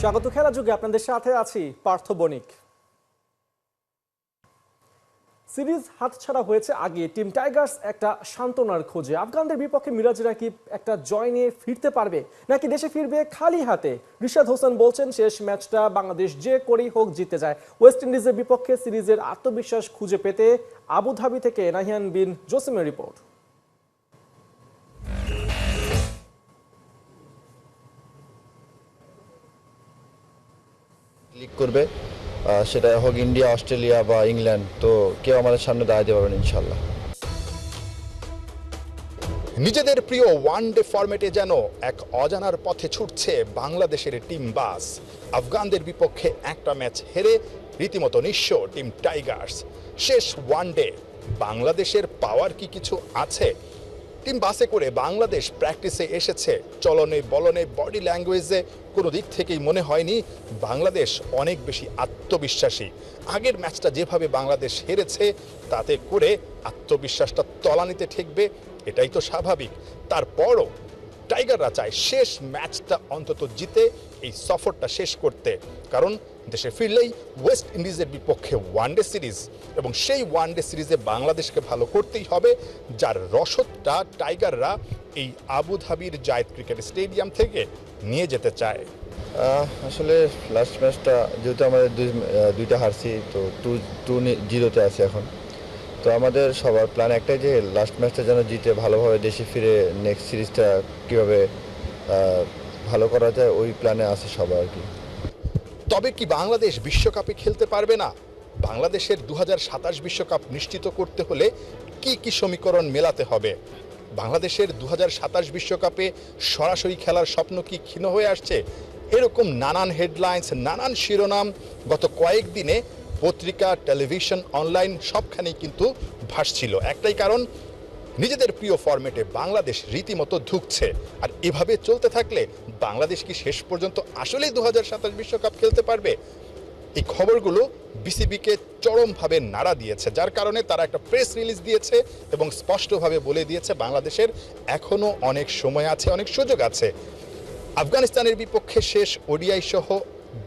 স্বাগত খেলা যুগে আপনাদের সাথে আছি পার্থ বণিক। সিরিজ হাতছাড়া হয়েছে আগে। টিম টাইগার্স একটা সান্ত্বনার খোঁজে। আফগানদের বিপক্ষে মিরাজরা কি একটা জয় নিয়ে ফিরতে পারবে, নাকি দেশে ফিরবে খালি হাতে? রিশাদ হোসেন বলছেন, শেষ ম্যাচটা বাংলাদেশ যে করেই হোক জিতে যায়। ওয়েস্ট ইন্ডিজের বিপক্ষে সিরিজের আত্মবিশ্বাস খুঁজে পেতে আবুধাবি থেকে নাহিয়ান বিন জোসিমের রিপোর্ট। করবে সেটা হোক ইন্ডিয়া, অস্ট্রেলিয়া বা ইংল্যান্ড, তো কেউ আমাদের সামনে দাঁড়াতে পারবেন ইনশাল্লাহ নিজেদের প্রিয় ওয়ান ডে ফরম্যাটে যেন এক অজানার পথে ছুটছে বাংলাদেশের টিম বাস। আফগানদের বিপক্ষে একটা ম্যাচ হেরে রীতিমতো নিঃস্ব টিম টাইগার্স শেষ ওয়ান ডে বাংলাদেশের পাওয়ার কি কিছু আছে? টিম বাসে করে বাংলাদেশ প্র্যাকটিসে এসেছে। চলনে বলনে বডি ল্যাঙ্গুয়েজে কোনো দিক থেকেই মনে হয়নি বাংলাদেশ অনেক বেশি আত্মবিশ্বাসী। আগের ম্যাচটা যেভাবে বাংলাদেশ হেরেছে, তাতে করে আত্মবিশ্বাসটা তলানিতে ঠেকবে, এটাই তো স্বাভাবিক। তারপরও টাইগাররা চায় শেষ ম্যাচটা অন্তত জিতে এই সফরটা শেষ করতে। কারণ দেশে ফিরলেই ওয়েস্ট ইন্ডিজের বিপক্ষে ওয়ানডে সিরিজ এবং সেই ওয়ানডে সিরিজে বাংলাদেশকে ভালো করতেই হবে, যার রসদটা টাইগাররা এই আবুধাবির জায়েদ ক্রিকেট স্টেডিয়াম থেকে নিয়ে যেতে চায়। আসলে লাস্ট ম্যাচটা যেহেতু আমাদের দুই দুইটা হারছি, তো টু টু জিরোতে আছে এখন। তো আমাদের সবার প্ল্যান একটাই যে লাস্ট ম্যাচটা যেন জিতে ভালোভাবে দেশে ফিরে নেক্সট সিরিজটা কীভাবে ভালো করা যায়, ওই প্ল্যানে আছে সবাই আর কি। তবে কি বাংলাদেশ বিশ্বকাপে খেলতে পারবে না? বাংলাদেশের দু বিশ্বকাপ নিশ্চিত করতে হলে কি কি সমীকরণ মেলাতে হবে? বাংলাদেশের দু বিশ্বকাপে সরাসরি খেলার স্বপ্ন কি ক্ষীণ হয়ে আসছে? এরকম নানান হেডলাইন্স নানান শিরোনাম গত কয়েকদিনে পত্রিকা, টেলিভিশন, অনলাইন সবখানেই কিন্তু ভাসছিল। একটাই কারণ, নিজেদের প্রিয় ফরম্যাটে বাংলাদেশ রীতিমতো ধুকছে। আর এভাবে চলতে থাকলে বাংলাদেশ কি শেষ পর্যন্ত আসলেই দু হাজার বিশ্বকাপ খেলতে পারবে? এই খবরগুলো বিসিবিকে চরমভাবে নাড়া দিয়েছে। যার কারণে তারা একটা প্রেস রিলিজ দিয়েছে এবং স্পষ্টভাবে বলে দিয়েছে, বাংলাদেশের এখনও অনেক সময় আছে, অনেক সুযোগ আছে। আফগানিস্তানের বিপক্ষে শেষ ওডিআই সহ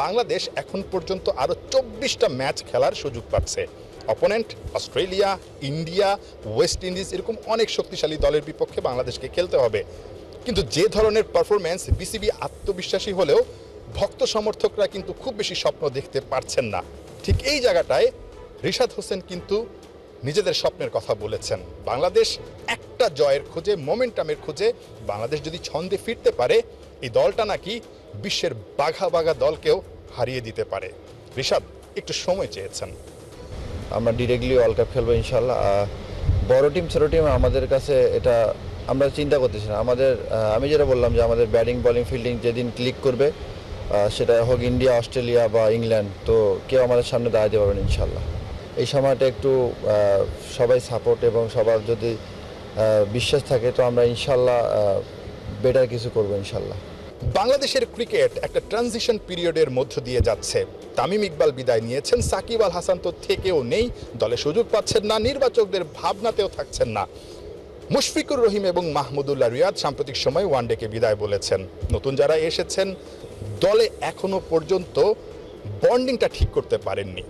বাংলাদেশ এখন পর্যন্ত আরও চব্বিশটা ম্যাচ খেলার সুযোগ পাচ্ছে। Opponent Australia, India, West Indies এরকম অনেক শক্তিশালী দলের বিপক্ষে বাংলাদেশকে খেলতে হবে। কিন্তু যে ধরনের পারফরমেন্স বিসিবি আত্মবিশ্বাসী হলেও ভক্ত সমর্থকরা কিন্তু খুব বেশি স্বপ্ন দেখতে পারছেন না। ঠিক এই জায়গাটায় রিশাদ হোসেন কিন্তু নিজেদের স্বপ্নের কথা বলেছেন। বাংলাদেশ একটা জয়ের খোঁজে মোমেন্টামের খোঁজে বাংলাদেশ যদি ছন্দে ফিরতে পারে এই দলটা নাকি বিশ্বের বাঘা বাঘা দলকেও হারিয়ে দিতে পারে। ঋষাদ একটু সময় চেয়েছেন। আমরা ডিরেক্টলি ওয়ার্ল্ড কাপ খেলব ইনশাল্লাহ বড় টিম ছোটো টিম আমাদের কাছে এটা আমরা চিন্তা করতেছি না। আমাদের আমি যেটা বললাম যে আমাদের ব্যাটিং বলিং ফিল্ডিং যেদিন ক্লিক করবে সেটা হোক ইন্ডিয়া, অস্ট্রেলিয়া বা ইংল্যান্ড, তো কেউ আমাদের সামনে দাঁড়াতে পারবেন ইনশাল্লাহ এই সময়টা একটু সবাই সাপোর্ট এবং সবার যদি বিশ্বাস থাকে, তো আমরা ইনশাল্লাহ বেটার কিছু করব ইনশাল্লাহ বাংলাদেশের ক্রিকেট একটা ট্রানজিশন পিরিয়ডের মধ্য দিয়ে যাচ্ছে। তামিম ইকবাল বিদায় নিয়েছেন, সাকিব আল হাসান তো থেকেও নেই, দলে সুযোগ পাচ্ছেন না, নির্বাচকদের ভাবনাতেও থাকছেন না। মুশফিকুর রহিম এবং মাহমুদুল্লাহ রিয়াদ সাম্প্রতিক সময় ওয়ানডেকে বিদায় বলেছেন। নতুন যারা এসেছেন, দলে এখনও পর্যন্ত বন্ডিংটা ঠিক করতে পারেননি।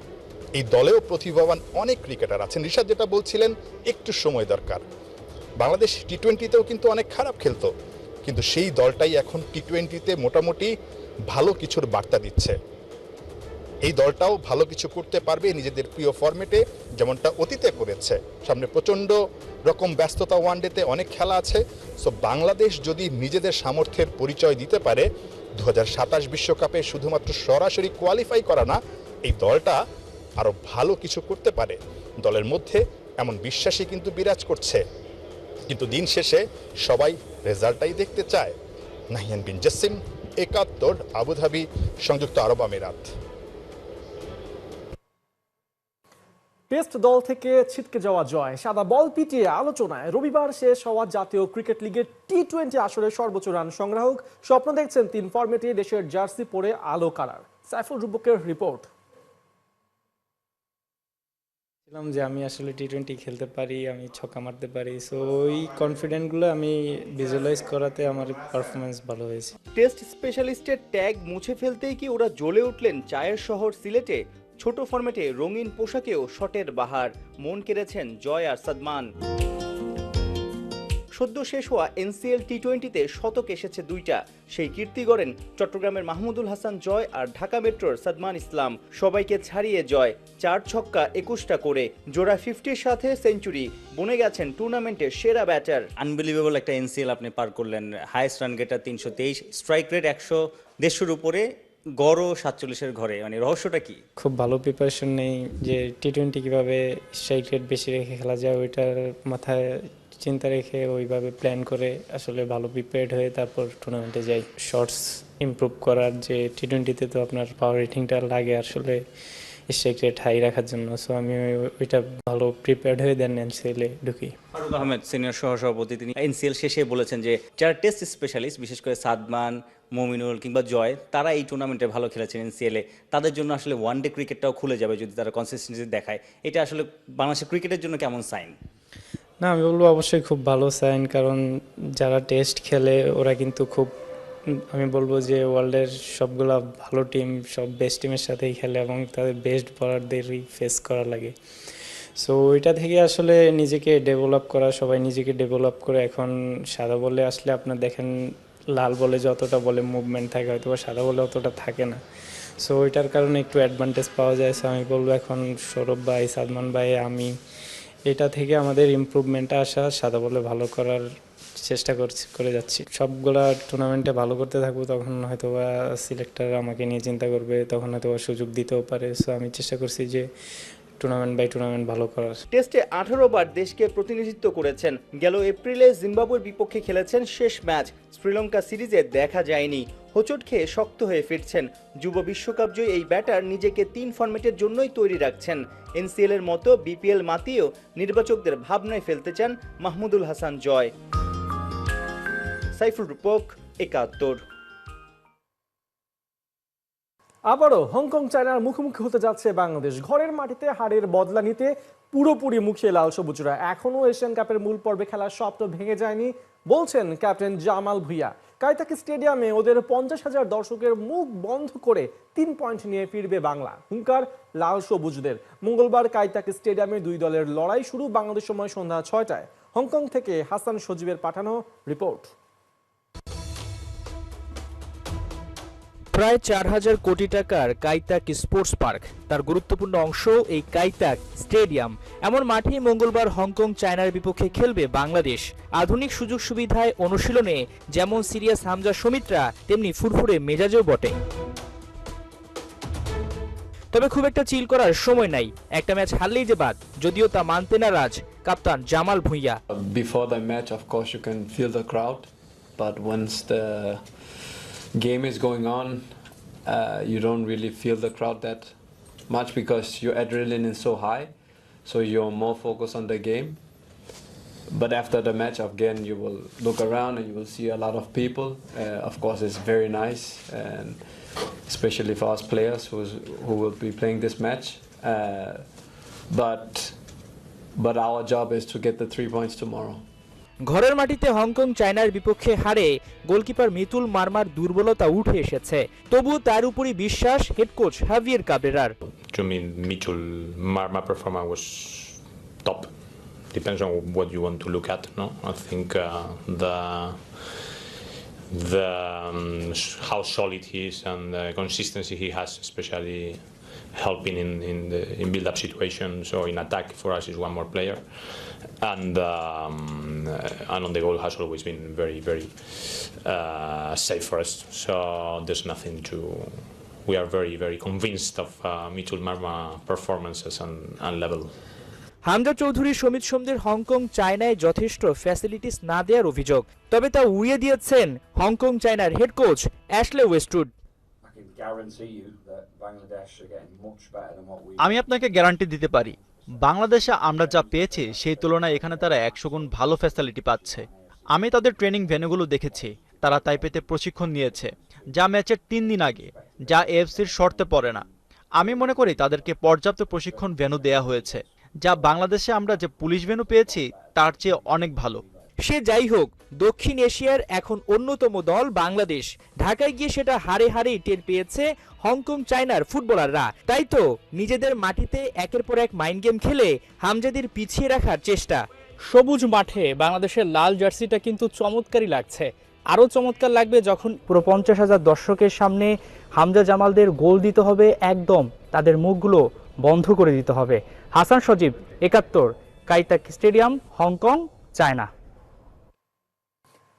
এই দলেও প্রতিভাবান অনেক ক্রিকেটার আছেন। ঋষাদ যেটা বলছিলেন, একটু সময় দরকার। বাংলাদেশ টি টোয়েন্টিতেও কিন্তু অনেক খারাপ খেলতো। কিন্তু সেই দলটাই এখন টি টোয়েন্টিতে মোটামুটি ভালো কিছুর বার্তা দিচ্ছে। এই দলটাও ভালো কিছু করতে পারবে নিজেদের প্রিয় ফরম্যাটে যেমনটা অতীতে করেছে। সামনে প্রচণ্ড রকম ব্যস্ততা ওয়ানডেতে অনেক খেলা আছে। সো বাংলাদেশ যদি নিজেদের সামর্থ্যের পরিচয় দিতে পারে, দু হাজার বিশ্বকাপে শুধুমাত্র সরাসরি কোয়ালিফাই করা না, এই দলটা আরও ভালো কিছু করতে পারে। দলের মধ্যে এমন বিশ্বাসই কিন্তু বিরাজ করছে। কিন্তু দিন শেষে সবাই রেজাল্টটাই দেখতে চায়। নাহিয়ান বিন জাসিম, একাত্তর, আবুধাবি, সংযুক্ত আরব আমিরাত। টেস্ট দল থেকে ছিটকে যাওয়া জয়। সাদা বল পিটিয়ে আলোচনায় রবিবার শেষ হওয়া জাতীয় ক্রিকেট লিগের টি টোয়েন্টি আসরে সর্বোচ্চ রান সংগ্রাহক স্বপ্ন দেখছেন তিন ফর্মেটে দেশের জার্সি পরে আলো কালার। সাইফুল রুবকের রিপোর্ট। বললাম যে আমি আসলে টি টোয়েন্টি খেলতে পারি, আমি ছক্কা মারতে পারি। সো ওই কনফিডেন্টগুলো আমি ভিজুয়ালাইজ করাতে আমার পারফরমেন্স ভালো হয়েছে। টেস্ট স্পেশালিস্টের ট্যাগ মুছে ফেলতেই কি ওরা জ্বলে উঠলেন চায়ের শহর সিলেটে? ছোট ফরম্যাটে রঙিন পোশাকেও শটের বাহার। মন কেড়েছেন জয় আর সাদমান। সদ্য শেষ হওয়া এনসিএল টি টোয়েন্টিতে শতক এসেছে দুইটা। সেই কীর্তি গড়েন চট্টগ্রামের মাহমুদুল হাসান জয় আর ঢাকা মেট্রোর সাদমান ইসলাম। সবাইকে ছাড়িয়ে জয় চার ছক্কা একুশটা করে। জোড়া ফিফটির সাথে সেঞ্চুরি বনে গেছেন টুর্নামেন্টের সেরা ব্যাটার আনবিলিভেবল একটা এনসিএল আপনি পার করলেন। হাইয়েস্ট রান গেটার তিনশো তেইশ স্ট্রাইক রেট একশো দেড়শোর উপরে গড়ও সাতচল্লিশের ঘরে। মানে রহস্যটা কি? খুব ভালো প্রিপারেশন নেই যে টি টোয়েন্টি কীভাবে স্ট্রাইক রেট বেশি রেখে খেলা যায় ওইটার মাথায় চিন্তা রেখে ওইভাবে প্ল্যান করে আসলে ভালো প্রিপেয়ার্ড হয়ে তারপর টুর্নামেন্টে যাই। শর্টস ইমপ্রুভ করার যে টি টোয়েন্টিতে তো আপনার পাওয়ার রেটিংটা লাগে আসলে স্ট্রাইক হাই রাখার জন্য। সো আমি ওইটা ভালো প্রিপেয়ার্ড হয়ে দেন এনসিএলে ঢুকি। ফারুক আহমেদ সিনিয়র সহসভাপতি, তিনি এনসিএল শেষে বলেছেন যে, যারা টেস্ট স্পেশালিস্ট বিশেষ করে সাদমান, মমিনুল কিংবা জয়, তারা এই টুর্নামেন্টে ভালো খেলেছেন এনসিএলে তাদের জন্য আসলে ওয়ান ডে ক্রিকেটটাও খুলে যাবে যদি তারা কনসিস্টেন্সি দেখায়। এটা আসলে বাংলাদেশের ক্রিকেটের জন্য কেমন সাইন না, আমি বলব অবশ্যই খুব ভালো সাইন কারণ যারা টেস্ট খেলে ওরা কিন্তু খুব, আমি বলব যে ওয়ার্ল্ডের সবগুলা ভালো টিম সব বেস্ট টিমের সাথেই খেলে এবং তাদের বেস্ট বলারদেরই ফেস করা লাগে। সো ওইটা থেকে আসলে নিজেকে ডেভেলপ করা, সবাই নিজেকে ডেভেলপ করে এখন সাদা বলে আসলে আপনার দেখেন, লাল বলে যতটা বলে মুভমেন্ট থাকে হয়তো বা সাদা বলে অতটা থাকে না। সো ওইটার কারণে একটু অ্যাডভান্টেজ পাওয়া যায়। সো আমি বলব এখন সৌরভ ভাই, সাদমান ভাই, আমি এটা থেকে আমাদের ইমপ্রুভমেন্টটা আসা, সাদা বলে ভালো করার চেষ্টা করছি, করে যাচ্ছি। সবগুলা টুর্নামেন্টে ভালো করতে থাকব, তখন হয়তো বা সিলেক্টর আমাকে নিয়ে চিন্তা করবে, তখন হয়তো সুযোগ দিতেও পারে। সো আমি চেষ্টা করছি যে টুর্নামেন্ট বাই টুর্নামেন্ট ভালো করার। টেস্টে আঠারো বার দেশকে প্রতিনিধিত্ব করেছেন। গেল এপ্রিলে জিম্বাবুয়ের বিপক্ষে খেলেছেন শেষ ম্যাচ। শ্রীলঙ্কা সিরিজে দেখা যায়নি। হোঁচট খেয়ে শক্ত হয়ে ফিরছেন। যুব বিশ্বকাপ জয়ী এই ব্যাটার নিজেকে তিন ফরম্যাটের জন্যই তৈরি রাখছেন। এনসিএল এর মতো বিপিএল মাতিয়েও নির্বাচকদের ভাবনায় ফেলতে চান মাহমুদুল হাসান জয়। সাইফুল রূপক, একাত্তর। আবারও হংকং, চায়নার মুখোমুখি হতে যাচ্ছে বাংলাদেশ। ঘরের মাটিতে হারের বদলা নিতে পুরোপুরি মুখিয়ে লাল সবুজরা। এখনও এশিয়ান কাপের মূল পর্বে খেলার স্বপ্ন ভেঙে যায়নি বলছেন ক্যাপ্টেন জামাল ভুইয়া কায়তাক স্টেডিয়ামে ওদের পঞ্চাশ হাজার দর্শকের মুখ বন্ধ করে তিন পয়েন্ট নিয়ে ফিরবে বাংলা। হুঙ্কার লাল সবুজদের। মঙ্গলবার কাইতাকি স্টেডিয়ামে দুই দলের লড়াই শুরু বাংলাদেশ সময় সন্ধ্যা ছয়টায়। হংকং থেকে হাসান সজীবের পাঠানো রিপোর্ট। প্রায় চার হাজার কোটি টাকার কাইতাক স্পোর্টস পার্ক। তার গুরুত্বপূর্ণ অংশ এই কাইতাক স্টেডিয়াম। এমন মাঠেই মঙ্গলবার হংকং চায়নার বিপক্ষে খেলবে বাংলাদেশ। আধুনিক সুযোগ সুবিধায় অনুশীলনে যেমন সিরিয়াস হামজা সমিত্রা তেমনি ফুরফুরে মেজাজেও বটে। তবে খুব একটা চিল করার সময় নাই। একটা ম্যাচ হারলেই যে বাদ যদিও তা মানতে না রাজ কাপ্তান Jamal Bhuiyan. Before the match, of course, game is going on, uh, you don't really feel the crowd that much because your adrenaline is so high, so you're more focused on the game. But after the match, again, you will look around and you will see a lot of people. Uh, of course, it's very nice, and especially for us players who's, who will be playing this match. Uh, but but our job is to get the three points tomorrow. ঘরের মাটিতে Hong Kong চায়নার বিপক্ষে হারে goalkeeper Mitul murmur দুর্বলতা উঠে এসেছে তবু তার উপরই বিশ্বাস হেড কোচ হাভিয়ের কাবরেরার To me, Mitchell Marma performance. Depends on what you want to look at. No, I think uh, the the um, how solid he is and the consistency he has, especially helping in in the in build-up situations or in attack for us is one more player, and um, uh, and on the goal has always been very very uh, safe for us. So there's nothing to we are very, very convinced of uh, Mitchell Marma performances and, and level. Hamza Chowdhury Samit সোমদের Hong Kong চায়নায় যথেষ্ট facilities না দেওয়ার অভিযোগ তবে তা উড়িয়ে দিয়েছেন Hong Kong চায়নার হেড কোচ অ্যাশলে ওয়েস্টউড আমি আপনাকে গ্যারান্টি দিতে পারি। বাংলাদেশে আমরা যা পেয়েছি, সেই তুলনায় এখানে তারা একশো গুণ ভালো ফ্যাসিলিটি পাচ্ছে। আমি তাদের ট্রেনিং ভেনুগুলো দেখেছি। তারা তাই পেতে প্রশিক্ষণ নিয়েছে, যা ম্যাচের তিন দিন আগে, যা এফসির শর্তে পড়ে না। আমি মনে করি তাদেরকে পর্যাপ্ত প্রশিক্ষণ ভেনু দেয়া হয়েছে, যা বাংলাদেশে আমরা যে পুলিশ ভেন্যু পেয়েছি, তার চেয়ে অনেক ভালো। সে যাই হোক, দক্ষিণ এশিয়ার এখন অন্যতম দল বাংলাদেশ। ঢাকায় গিয়ে সেটা হারে হারেই টের পেয়েছে হংকং চায়নার ফুটবলাররা। তাই তো, নিজেদের মাটিতে একের পর এক মাইন্ড গেম খেলে হামজাদের পিছিয়ে রাখার চেষ্টা। সবুজ মাঠে বাংলাদেশের লাল জার্সিটা কিন্তু চমৎকারই লাগছে। আরও চমৎকার লাগবে যখন পুরো পঞ্চাশ হাজার দর্শকের সামনে হামজা জামালদের গোল দিতে হবে একদম, তাদের মুখগুলো বন্ধ করে দিতে হবে। হাসান সজীব, একাত্তর, কাইতাক স্টেডিয়াম, হংকং, চায়না।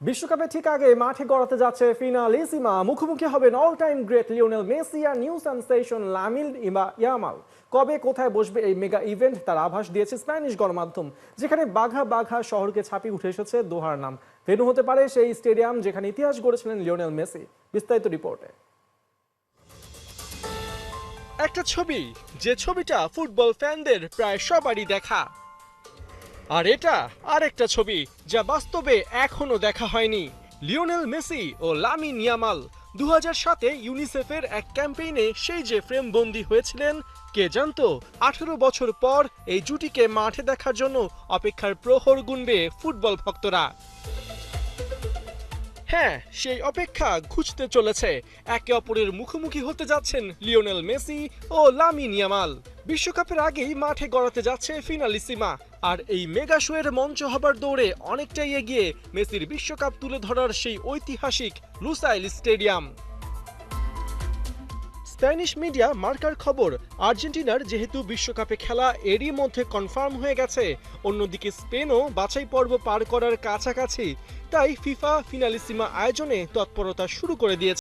বিশ্বকাপে ঠিক আগে মাঠে গড়াতে যাচ্ছে ফিনালিসিমা। মুখোমুখি হবেন all time great Lionel Messi আর নিউ সেনসেশন লামিল ইমা ইয়ামাল কবে কোথায় বসবে এই মেগা ইভেন্ট তার আভাস দিয়েছে স্প্যানিশ গণমাধ্যম, যেখানে বাঘা বাঘা শহরকে ছাপিয়ে উঠে এসেছে দোহার নাম। ভেনু হতে পারে সেই স্টেডিয়াম যেখানে ইতিহাস গড়েছিলেন লিওনেল মেসি বিস্তারিত রিপোর্টে। একটা ছবি, যে ছবিটা ফুটবল ফ্যানদের প্রায় সবারই দেখা। আর এটা আরেকটা ছবি যা বাস্তবে এখনও দেখা হয়নি। লিওনেল মেসি ও লামিন ইয়ামাল দু সাতে ইউনিসেফের এক ক্যাম্পেইনে সেই যে ফ্রেম বন্দি হয়েছিলেন, কে জানতো আঠেরো বছর পর এই জুটিকে মাঠে দেখার জন্য অপেক্ষার প্রহর গুনবে ফুটবল ভক্তরা। হ্যাঁ সেই অপেক্ষা ঘুচতে চলেছে। একে অপরের মুখোমুখি হতে যাচ্ছেন লিওনেল মেসি ও লামিন ইয়ামাল। বিশ্বকাপের আগেই মাঠে গড়াতে যাচ্ছে ফিনালিসিমা। আর এই মেগা শোয়ের মঞ্চ হবার দৌড়ে অনেকটাই এগিয়ে মেসির বিশ্বকাপ তুলে ধরার সেই ঐতিহাসিক লুসাইল স্টেডিয়াম। স্প্যানিশ মিডিয়া মার্কার খবর, আর্জেন্টিনার যেহেতু বিশ্বকাপে খেলা এরই মধ্যে কনফার্ম হয়ে গেছে, অন্যদিকে স্পেনও বাছাই পর্ব পার করার কাছাকাছি, তাই ফিফা ফিনালিসিমা আয়োজনে তৎপরতা শুরু করে দিয়েছে।